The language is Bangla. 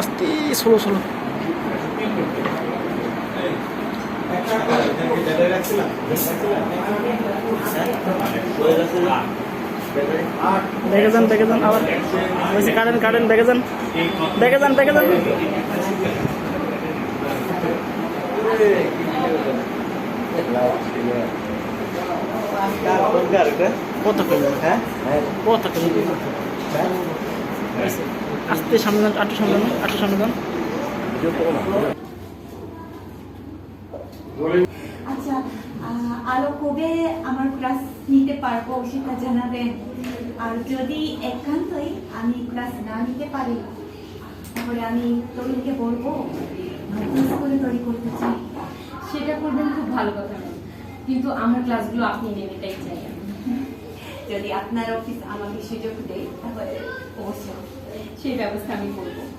আস্তে ষোলো ষোলো দেখে যান দেখে যান, আবার। বলছি, কাটেন কাটেন, দেখে যান। দেখে যান দেখে যান। কত কিলো? কত কিলো? আস্তে সামনে যান আটটু সামনে যান আটটু সামনে যান। আচ্ছা আরও কবে আমার ক্লাস নিতে পারব সেটা জানাবেন। আর যদি একান্তই আমি ক্লাস না নিতে পারি তাহলে আমি তরুণকে বলব নতুন স্কুলে তৈরি করতে চাই। সেটা করবেন খুব ভালো কথা। কিন্তু আমার ক্লাসগুলো আপনি নেন এটাই চাই যদি আপনার অফিস আমাকে সুযোগ দেয় তাহলে অবশ্যই সেই ব্যবস্থা আমি করবো ঠিক